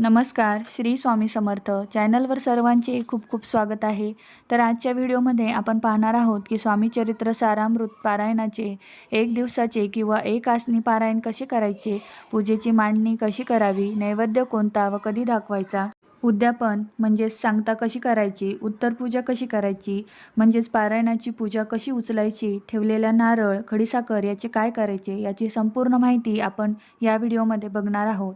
नमस्कार श्री स्वामी समर्थ. चॅनलवर सर्वांचे खूप खूप स्वागत आहे. तर आजच्या व्हिडिओमध्ये आपण पाहणार आहोत की स्वामी चरित्र सारामृत पारायणाचे एक दिवसाचे किंवा एक आसनी पारायण कसे करायचे पूजेची मांडणी कशी करावी नैवेद्य कोणता व कधी दाखवायचा उद्यापन म्हणजेच सांगता कशी करायची उत्तर पूजा कशी करायची म्हणजेच पारायणाची पूजा कशी उचलायची ठेवलेला नारळ खडीसाखर याचे काय करायचे याची संपूर्ण माहिती आपण या व्हिडिओमध्ये बघणार आहोत.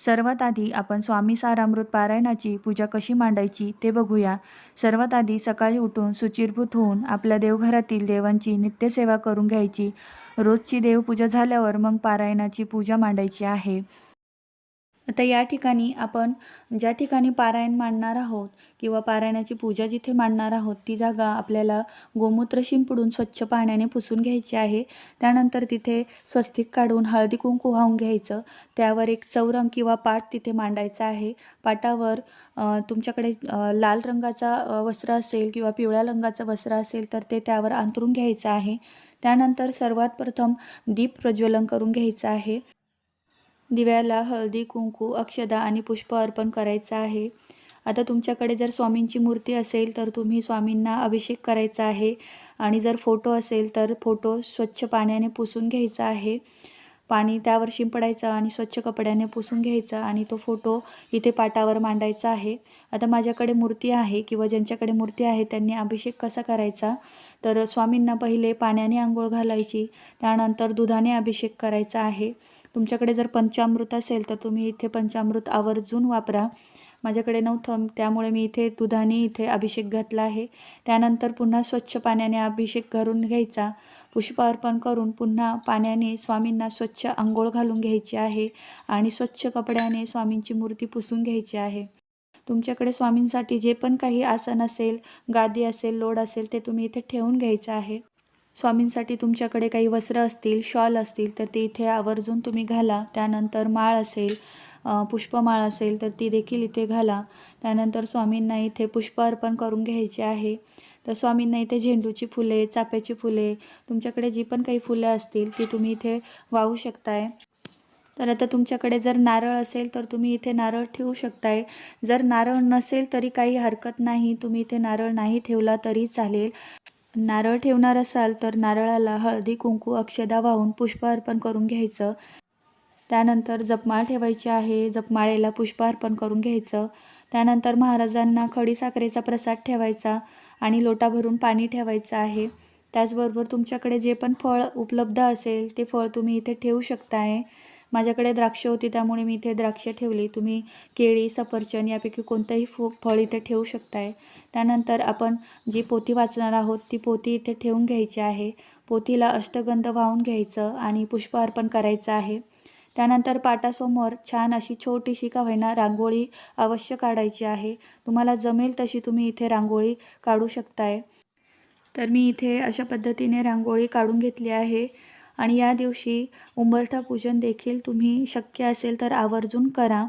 सर्वात आधी आपण स्वामी सारामृत पारायणाची पूजा कशी मांडायची ते बघूया. सर्वात आधी सकाळी उठून सुचिरभूत होऊन आपल्या देवघरातील देवांची नित्यसेवा करून घ्यायची. रोजची देवपूजा झाल्यावर मग पारायणाची पूजा मांडायची आहे. आता या ठिकाणी आपण ज्या ठिकाणी पारायण मांडणार आहोत किंवा पारायणाची पूजा जिथे मांडणार आहोत ती जागा आपल्याला गोमूत्र शिंपडून स्वच्छ पाण्याने पुसून घ्यायची आहे. त्यानंतर तिथे स्वस्तिक काढून हळदी कुंकू वाहून घ्यायचं. त्यावर एक चौरंग किंवा पाट तिथे मांडायचा आहे. पाटावर तुमच्याकडे लाल रंगाचा वस्त्र असेल किंवा पिवळ्या रंगाचं वस्त्र असेल तर ते त्यावर अंथरून घ्यायचं आहे. त्यानंतर सर्वात प्रथम दीप प्रज्वलन करून घ्यायचं आहे. दिव्याला हळदी कुंकू अक्षदा आणि पुष्प अर्पण करायचं आहे. आता तुमच्याकडे जर स्वामींची मूर्ती असेल तर तुम्ही स्वामींना अभिषेक करायचा आहे. आणि जर फोटो असेल तर फोटो स्वच्छ पाण्याने पुसून घ्यायचा आहे. पाणी त्यावर शिंपडायचं आणि स्वच्छ कपड्याने पुसून घ्यायचा आणि तो फोटो इथे पाटावर मांडायचा आहे. आता माझ्याकडे मूर्ती आहे किंवा ज्यांच्याकडे मूर्ती आहे त्यांनी अभिषेक कसा करायचा? तर स्वामींना पहिले पाण्याने आंघोळ घालायची त्यानंतर दुधाने अभिषेक करायचा आहे. तुमच्याकडे जर पंचामृत असेल तर तुम्ही इथे पंचामृत आवर्जून वापरा. माझ्याकडे नव्हतं त्यामुळे मी इथे दुधाने इथे अभिषेक घातला आहे. त्यानंतर पुन्हा स्वच्छ पाण्याने अभिषेक करून घ्यायचा. पुष्प अर्पण करून पुन्हा पाण्याने स्वामींना स्वच्छ आंघोळ घालून घ्यायची आहे आणि स्वच्छ कपड्याने स्वामींची मूर्ती पुसून घ्यायची आहे. तुमच्याकडे स्वामींसाठी जे पण काही आसन असेल गादी असेल लोड असेल ते तुम्ही इथे ठेवून घ्यायचं आहे. स्वामींसाठी तुमच्याकडे काही वस्त्र असतील शॉल असतील तर ते इथे आवर्जून तुम्ही घाला. त्यानंतर माळ असेल पुष्पमाळ असेल तर ती देखील इथे घाला. त्यानंतर स्वामींना इथे पुष्प अर्पण करून घ्यायचे आहे. तर स्वामींना इथे झेंडूची फुले चाफ्याची फुले तुमच्याकडे जी पण काही फुलं असतील ती तुम्ही इथे वाहू शकताय. तर आता तुमच्याकडे जर नारळ असेल तर तुम्ही इथे नारळ ठेवू शकताय. जर नारळ नसेल तरी काही हरकत नाही. तुम्ही इथे नारळ नाही ठेवला तरी चालेल. नारळ ठेवणार असाल तर नारळाला हळदी कुंकू अक्षदा वाहून पुष्प अर्पण करून घ्यायचं. त्यानंतर जपमाळ ठेवायची आहे. जपमाळेला पुष्प अर्पण करून घ्यायचं. त्यानंतर महाराजांना खडीसाखरेचा प्रसाद ठेवायचा आणि लोटा भरून पाणी ठेवायचं आहे. त्याचबरोबर तुमच्याकडे जे पण फळ उपलब्ध असेल ते फळ तुम्ही इथे ठेवू शकताय. माझ्याकडे द्राक्ष होती त्यामुळे मी इथे द्राक्ष ठेवली. तुम्ही केळी सफरचंद यापैकी कोणतंही फु फळ इथे ठेवू शकताय. त्यानंतर आपण जी पोथी वाचणार आहोत ती पोथी इथे ठेवून घ्यायची आहे. पोथीला अष्टगंध वाहून घ्यायचं आणि पुष्प अर्पण करायचं आहे. त्यानंतर पाटासमोर छान अशी छोटीशी का होईना रांगोळी अवश्य काढायची आहे. तुम्हाला जमेल तशी तुम्ही इथे रांगोळी काढू शकताय. तर मी इथे अशा पद्धतीने रांगोळी काढून घेतली आहे. आणि या दिवशी उंबरठा पूजन देखील तुम्ही शक्य असेल तर आवर्जून करा.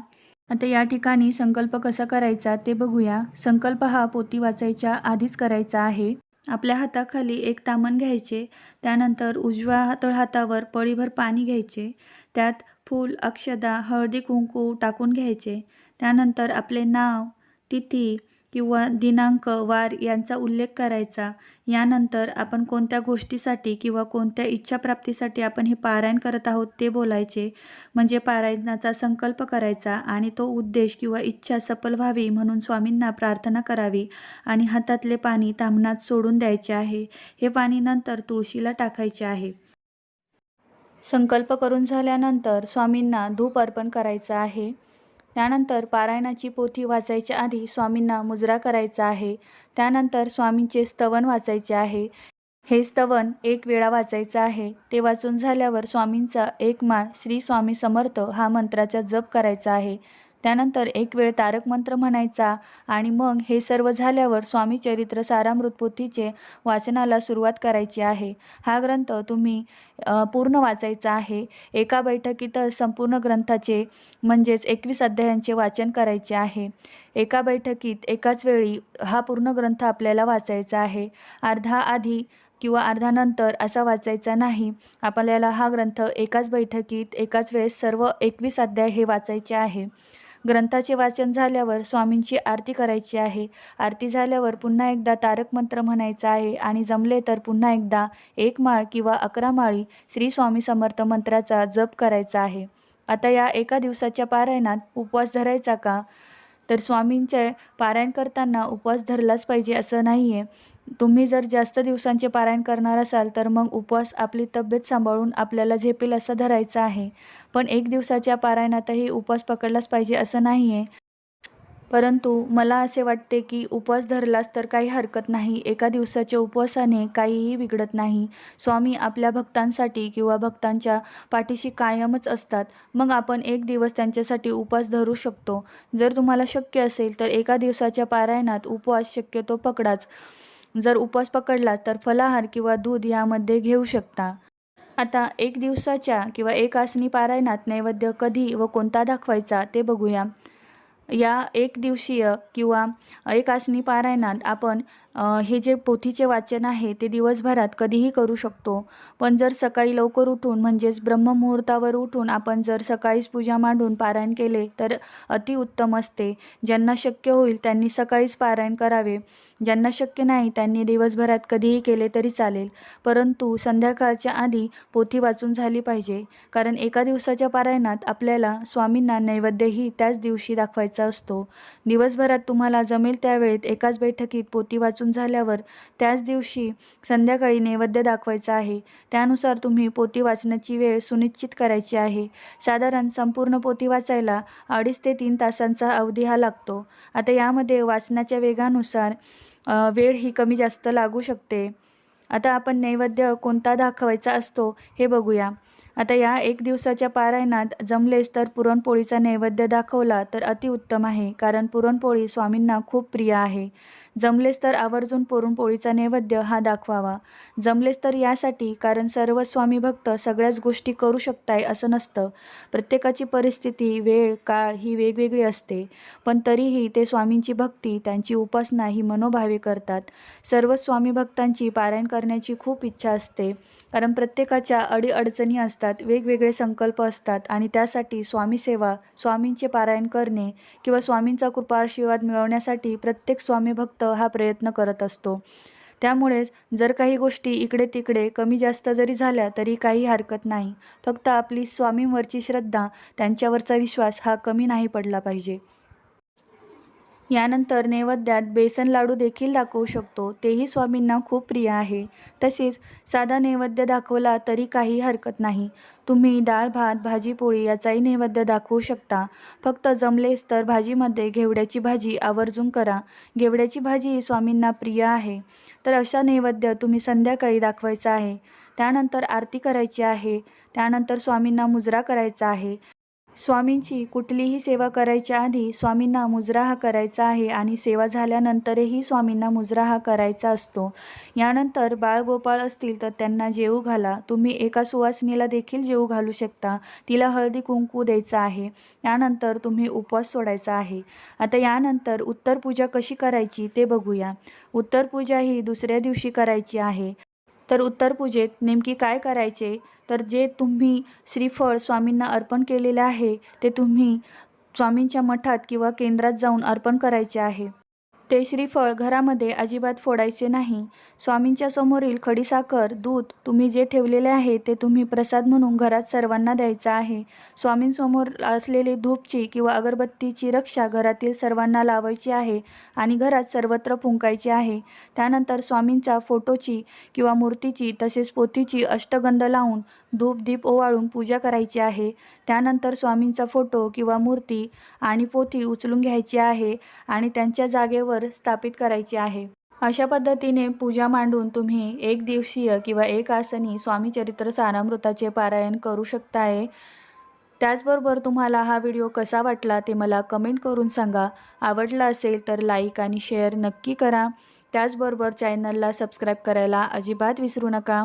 आता या ठिकाणी संकल्प कसा करायचा ते बघूया. संकल्प हा पोती वाचायच्या आधीच करायचा आहे. आपल्या हाताखाली एक तामण घ्यायचे त्यानंतर उजव्या तळहातावर पळीभर पाणी घ्यायचे त्यात फूल अक्षदा हळदी कुंकू टाकून घ्यायचे त्यानंतर आपले नाव तिथी किंवा दिनांक वार यांचा उल्लेख करायचा. यानंतर आपण कोणत्या गोष्टीसाठी किंवा कोणत्या इच्छाप्राप्तीसाठी आपण हे पारायण करत आहोत ते बोलायचे. म्हणजे पारायणाचा संकल्प करायचा आणि तो उद्देश किंवा इच्छा सफल व्हावी म्हणून स्वामींना प्रार्थना करावी आणि हातातले पाणी तामणात सोडून द्यायचे आहे. हे पाणी नंतर तुळशीला टाकायचे आहे. संकल्प करून झाल्यानंतर स्वामींना धूप अर्पण करायचं आहे. त्यानंतर पारायणाची पोथी वाचायच्या आधी स्वामींना मुजरा करायचा आहे. त्यानंतर स्वामींचे स्तवन वाचायचे आहे. हे स्तवन एक वेळा वाचायचं आहे. ते वाचून झाल्यावर स्वामींचा एक माळ श्री स्वामी समर्थ हा मंत्राचा जप करायचा आहे. त्यानंतर एक वेळ तारक मंत्र म्हणायचा आणि मग हे सर्व झाल्यावर स्वामी चरित्र सारामृत पोथीचे वाचनाला सुरुवात करायची आहे. हा ग्रंथ तुम्ही पूर्ण वाचायचा आहे. एका बैठकीतच संपूर्ण ग्रंथाचे म्हणजेच एकवीस अध्यायांचे वाचन करायचे आहे. एका बैठकीत एकाच वेळी हा पूर्ण ग्रंथ आपल्याला वाचायचा आहे. अर्धा आधी किंवा अर्धा नंतर असा वाचायचा नाही. आपल्याला हा ग्रंथ एकाच बैठकीत एकाच वेळेस सर्व एकवीस अध्याय हे वाचायचे आहे. ग्रंथाचे वाचन झाल्यावर स्वामींची आरती करायची आहे. आरती झाल्यावर पुन्हा एकदा तारक मंत्र म्हणायचा आहे आणि जमले तर पुन्हा एकदा एक माळ किंवा अकरा माळी श्री स्वामी समर्थ मंत्राचा जप करायचा आहे. आता या एका दिवसाच्या पारायणात उपवास धरायचा का? तर स्वामींचे पारायण करताना उपवास धरलाच पाहिजे असं नाही आहे तुम्ही जर जास्त दिवसांचे पारायण करणार असाल तर मग उपवास आपली तब्येत सांभाळून आपल्याला झेपेल असं धरायचं आहे. पण एक दिवसाच्या पारायणातही उपवास पकडलाच पाहिजे असं नाही आहे परंतु मला असे वाटते की उपवास धरलास तर काही हरकत नाही. एका दिवसाच्या उपवासाने काहीही बिघडत नाही. स्वामी आपल्या भक्तांसाठी किंवा भक्तांच्या पाठीशी कायमच असतात. मग आपण एक दिवस त्यांच्यासाठी उपवास धरू शकतो. जर तुम्हाला शक्य असेल तर एका दिवसाच्या पारायणात उपवास शक्यतो पकडाच. जर उपवास पकडला तर फलाहार किंवा दूध यामध्ये घेऊ शकता. आता एक दिवसाच्या किंवा एक आसनी पारायणात नैवेद्य कधी व कोणता दाखवायचा ते बघूया. या एक दिवसीय किंवा एक आसनी पारायणात आपण हे जे पोथीचे वाचन आहे ते दिवसभरात कधीही करू शकतो. पण जर सकाळी लवकर उठून म्हणजेच ब्रह्ममुहूर्तावर उठून आपण जर सकाळीच पूजा मांडून पारायण केले तर अतिउत्तम असते. ज्यांना शक्य होईल त्यांनी सकाळीच पारायण करावे. ज्यांना शक्य नाही त्यांनी दिवसभरात कधीही केले तरी चालेल. परंतु संध्याकाळच्या आधी पोथी वाचून झाली पाहिजे. कारण एका दिवसाच्या पारायणात आपल्याला स्वामींना नैवेद्यही त्याच दिवशी दाखवायचं असतो. दिवसभरात तुम्हाला जमेल त्यावेळेत एकाच बैठकीत पोती वाचून झाल्यावर त्याच दिवशी संध्याकाळी नैवेद्य दाखवायचा आहे. त्यानुसार तुम्ही पोती वाचण्याची वेळ सुनिश्चित करायची आहे. साधारण संपूर्ण पोती वाचायला अडीच ते तीन तासांचा अवधी हा लागतो. आता यामध्ये वाचनाच्या वेगानुसार वेळ ही कमी जास्त लागू शकते. आता आपण नैवेद्य कोणता दाखवायचा असतो हे बघूया. आता या एक दिवसाच्या पारायणात जमलेस तर पुरणपोळीचा नैवेद्य दाखवला तर अतिउत्तम आहे कारण पुरणपोळी स्वामींना खूप प्रिय आहे. जमलेस तर आवर्जून पुरणपोळीचा नैवेद्य हा दाखवावा. जमलेस तर यासाठी कारण सर्व स्वामी भक्त सगळ्याच गोष्टी करू शकताय असं नसतं. प्रत्येकाची परिस्थिती वेळ काळ ही वेगवेगळी असते. पण तरीही ते स्वामींची भक्ती त्यांची उपासना ही मनोभावे करतात. सर्व स्वामी भक्तांची पारायण करण्याची खूप इच्छा असते. कारण प्रत्येकाच्या अडीअडचणी असतात वेगवेगळे संकल्प असतात आणि त्यासाठी स्वामी सेवा स्वामींचे पारायण करणे किंवा स्वामींचा कृपा आशीर्वाद मिळवण्यासाठी प्रत्येक स्वामी भक्त हा प्रयत्न करत असतो. त्यामुळेच जर काही गोष्टी इकडे तिकडे कमी जास्त जरी झाल्या तरी काही हरकत नाही. फक्त आपली स्वामींवरची श्रद्धा त्यांच्यावरचा विश्वास हा कमी नाही पडला पाहिजे. यानंतर नैवेद्यात बेसन लाडू देखील दाखवू शकतो. तेही स्वामींना खूप प्रिय आहे. तसेच साधा नैवेद्य दाखवला तरी काही हरकत नाही. तुम्ही डाळ भात भाजी पोळी याचाही नैवेद्य दाखवू शकता. फक्त जमलेस तर भाजीमध्ये घेवड्याची भाजी आवर्जून करा. घेवड्याची भाजी स्वामींना प्रिय आहे. तर अशा नैवेद्य तुम्ही संध्याकाळी दाखवायचा आहे. त्यानंतर आरती करायची आहे. त्यानंतर स्वामींना मुजरा करायचा आहे. स्वामींची कुठलीही सेवा करायच्या आधी स्वामींना मुजरा हा करायचा आहे आणि सेवा झाल्यानंतरही स्वामींना मुजरा हा करायचा असतो. यानंतर बाळगोपाळ असतील तर त्यांना जेऊ घाला. तुम्ही एका सुवासिनीला देखील जेऊ घालू शकता. तिला हळदी कुंकू द्यायचा आहे. यानंतर तुम्ही उपवास सोडायचा आहे. आता यानंतर उत्तर पूजा कशी करायची ते बघूया. उत्तर पूजा ही दुसऱ्या दिवशी करायची आहे. तर उत्तर पूजेत नेमकी काय करायचे? तर जे तुम्ही श्रीफळ स्वामींना अर्पण केलेले आहे ते तुम्ही स्वामींच्या मठात किंवा केंद्रात जाऊन अर्पण करायचे आहे. ते श्रीफळ घरामध्ये अजिबात फोडायचे नाही. स्वामींच्या समोरील खडीसाखर दूध तुम्ही जे ठेवलेले आहे ते तुम्ही प्रसाद म्हणून घरात सर्वांना द्यायचा आहे. स्वामींसमोर असलेली धूपची किंवा अगरबत्तीची रक्षा घरातील सर्वांना लावायची आहे आणि घरात सर्वत्र फुंकायची आहे. त्यानंतर स्वामींचा फोटोची किंवा मूर्तीची तसेच पोथीची अष्टगंध लावून धूप दीप ओवाळून पूजा करायची आहे. त्यानंतर स्वामींचा फोटो किंवा मूर्ती आणि पोथी उचलून घ्यायची आहे आणि त्यांच्या जागेवर स्थापित करायची आहे. अशा पद्धतीने पूजा मांडून तुम्ही एक दिवसीय किंवा एक आसनी स्वामी चरित्र सारामृताचे पारायण करू शकताय. त्याचबरोबर तुम्हाला हा व्हिडिओ कसा वाटला ते मला कमेंट करून सांगा. आवडला असेल तर लाईक आणि शेअर नक्की करा. त्याचबरोबर चॅनलला सबस्क्राईब करायला अजिबात विसरू नका.